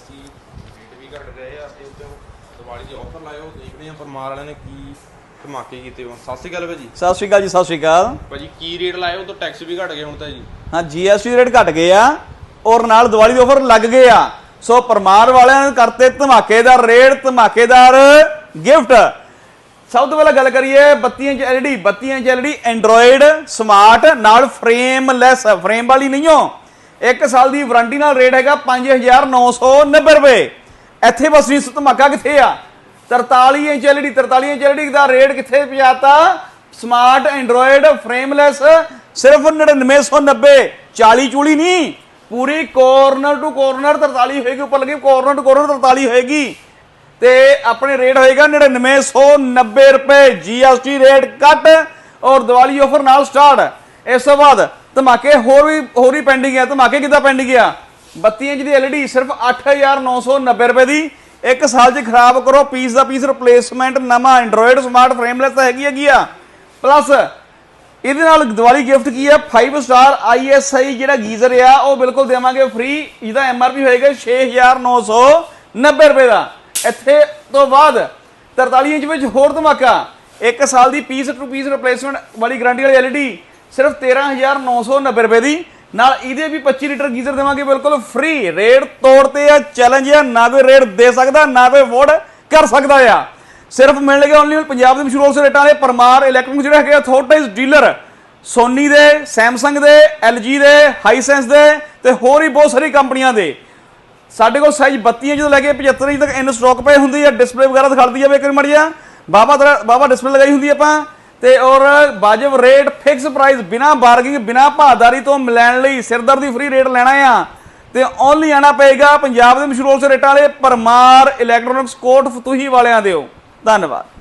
80 rate ਵੀ ਘਟ ਗਏ ਆ ਤੇ ਉੱਤੇ ਦੀਵਾਲੀ ਦੇ ਆਫਰ ਉਹ ਦੇਖਦੇ ਆ ਪਰਮਾਰ ਵਾਲਿਆਂ ਨੇ ਕੀ ਧਮਾਕੇ ਕੀਤੇ ਹੋ ਸਤਿ ਸ਼੍ਰੀ ਅਕਾਲ ਭਾਜੀ। ਸਤਿ ਸ਼੍ਰੀ ਅਕਾਲ ਜੀ ਸਤਿ ਸ਼੍ਰੀ ਅਕਾਲ। ਭਾਜੀ ਕੀ ਰੇਟ ਉਹ ਤੋਂ ਟੈਕਸ ਵੀ ਘਟ ਗਏ ਹੁਣ ਤਾਂ ਜੀ। ਹਾਂ ਜੀਐਸਟੀ ਰੇਟ ਘਟ ਗਏ ਆ ਔਰ ਨਾਲ ਦੀਵਾਲੀ ਦੇ ਆਫਰ ਲੱਗ ਗਏ ਆ। ਸੋ ਪਰਮਾਰ ਵਾਲਿਆਂ ਨੇ ਕਰਤੇ ਧਮਾਕੇਦਾਰ ਰੇਟ ਧਮਾਕੇਦਾਰ ਗਿਫਟ ਸਭ ਤੋਂ ਪਹਿਲਾਂ ਗੱਲ ਕਰੀਏ ਬੱਤੀਆਂ ਚ ਐਲਈਡੀ ਬੱਤੀਆਂ ਚ ਐਲਈਡੀ ਐਂਡਰੋਇਡ ਸਮਾਰਟ ਨਾਲ ਫਰੇਮਲੈਸ ਫਰੇਮ ਵਾਲੀ ਨਹੀਂ ਹੋ। ਇੱਕ ਸਾਲ ਦੀ ਵਾਰੰਟੀ ਨਾਲ ਰੇਟ ਹੈਗਾ 5990 ਰੁਪਏ। ਇੱਥੇ ਬਸ ਵੀ ਧਮਾਕਾ ਕਿੱਥੇ ਆ? 43 ਇੰਚ ਐਲਈਡੀ 43 ਇੰਚ ਐਲਈਡੀ ਦਾ ਰੇਟ ਕਿੱਥੇ ਪਿਆਤਾ ਸਮਾਰਟ ਐਂਡਰੋਇਡ ਫਰੇਮਲੈਸ ਸਿਰਫ 9990 40 ਚੂਲੀ ਨਹੀਂ, ਪੂਰੀ ਕੋਰਨਰ ਟੂ ਕੋਰਨਰ 43 ਹੋਏਗੀ, ਉੱਪਰ ਲੱਗੀ ਕੋਰਨਰ ਟੂ ਕੋਰਨਰ 43 ਹੋਏਗੀ। ਤੇ ਆਪਣੇ ਰੇਟ ਹੋਏਗਾ 9990 ਰੁਪਏ। ਜੀਐਸਟੀ ਰੇਟ ਕੱਟ ਔਰ ਦੀਵਾਲੀ ਆਫਰ ਨਾਲ ਸਟਾਰਟ ਇਸ ਤੋਂ ਬਾਅਦ ਧਮਾਕੇ ਹੋਰ ਵੀ ਹੋਰ ਵੀ ਪੈਂਡਿੰਗ ਆ, ਧਮਾਕੇ ਕਿੱਦਾਂ ਪੈਂਡਿੰਗ ਆ? 32 ਇੰਚ ਦੀ LED ਸਿਰਫ 8990 ਰੁਪਏ ਦੀ। ਇੱਕ ਸਾਲ 'ਚ ਖਰਾਬ ਕਰੋ ਪੀਸ ਦਾ ਪੀਸ ਰਿਪਲੇਸਮੈਂਟ ਨਵਾਂ ਐਂਡਰੋਇਡ ਸਮਾਰਟ ਫਰੇਮਲੈਸ ਤਾਂ ਹੈਗੀ ਹੈਗੀ ਆ। ਪਲੱਸ ਇਹਦੇ ਨਾਲ ਦੀਵਾਲੀ ਗਿਫਟ ਕੀ ਹੈ 5 ਸਟਾਰ ISI ਜਿਹੜਾ ਗੀਜ਼ਰ ਆ, ਉਹ ਬਿਲਕੁਲ ਦੇਵਾਂਗੇ ਫ੍ਰੀ ਜਿਹਦਾ MRP ਹੋਏਗਾ 6990 ਰੁਪਏ ਦਾ। ਇੱਥੇ ਤੋਂ ਬਾਅਦ 43 ਇੰਚ ਵਿੱਚ ਹੋਰ ਧਮਾਕਾ। ਇੱਕ ਸਾਲ ਦੀ ਪੀਸ ਟੂ ਪੀਸ ਰਿਪਲੇਸਮੈਂਟ ਵਾਲੀ ਗਾਰੰਟੀ ਵਾਲੀ LED ਸਿਰਫ 13990 ਰੁਪਏ ਦੀ। ਨਾਲ ਇਹਦੇ ਵੀ 25 ਲੀਟਰ ਗੀਜ਼ਰ ਦੇਵਾਂਗੇ ਬਿਲਕੁਲ ਫ੍ਰੀ ਰੇਟ ਤੋੜਤੇ ਆ ਚੈਲੰਜ ਆ, ਨਾ ਕੋਈ ਰੇਟ ਦੇ ਸਕਦਾ, ਨਾ ਕੋਈ ਅਫੋਰਡ ਕਰ ਸਕਦਾ ਆ। ਸਿਰਫ ਮਿਲਣਗੇ ਓਨਲੀ ਪੰਜਾਬ ਦੇ ਮਸ਼ਹੂਰ ਹੋਲਸੇਲ ਰੇਟਾਂ ਦੇ ਪਰਮਾਰ ਇਲੈਕਟ੍ਰੋਨਿਕ ਜਿਹੜੇ ਹੈਗੇ ਅਥਾਰਟਾਈਜ਼ ਡੀਲਰ ਸੋਨੀ ਦੇ, ਸੈਮਸੰਗ ਦੇ LG ਦੇ ਹਾਈਸੈਂਸ ਦੇ ਤੇ ਹੋਰ ਹੀ ਬਹੁਤ ਸਾਰੀ ਕੰਪਨੀਆਂ ਦੇ। ਸਾਡੇ ਕੋਲ ਸਾਈਜ਼ 32 ਜਦੋਂ ਲੈ ਕੇ 75 ਇੰਚ ਤੱਕ ਇਨ ਸਟਾਕ ਪਏ ਹੁੰਦੀ ਹੈ ਡਿਸਪਲੇ ਵਗੈਰਾ ਦਿਖਾਉਂਦੀ ਹੈ ਇੱਕ ਵਾਰੀ ਮੜੀਆ ਬਾਬਾ ਤੇਰਾ- ਬਾਬਾ ਡਿਸਪਲੇ ਲਗਾਈ ਹੁੰਦੀ ਆਪਾਂ। ਤੇ ਔਰ ਵਾਜਬ ਰੇਟ ਫਿਕਸ ਪ੍ਰਾਈਸ ਬਿਨਾ ਬਾਰਗਿੰਗ ਬਿਨਾ ਭਾਅਦਾਰੀ ਤੋਂ ਮਿਲਣ ਲਈ ਸਿਰਦਰਦੀ ਫ੍ਰੀ ਰੇਟ ਲੈਣਾ ਆ। ਤੇ ਓਨਲੀ ਆਣਾ ਪਏਗਾ ਪੰਜਾਬ ਦੇ ਮਸ਼ਹੂਰ ਹੋਲਸੇਲ ਰੇਟਾਂ ਵਾਲੇ ਪਰਮਾਰ ਇਲੈਕਟ੍ਰੋਨਿਕਸ ਕੋਟ ਫਤੂਹੀ ਵਾਲਿਆਂ ਦਿਓ। ਧੰਨਵਾਦ।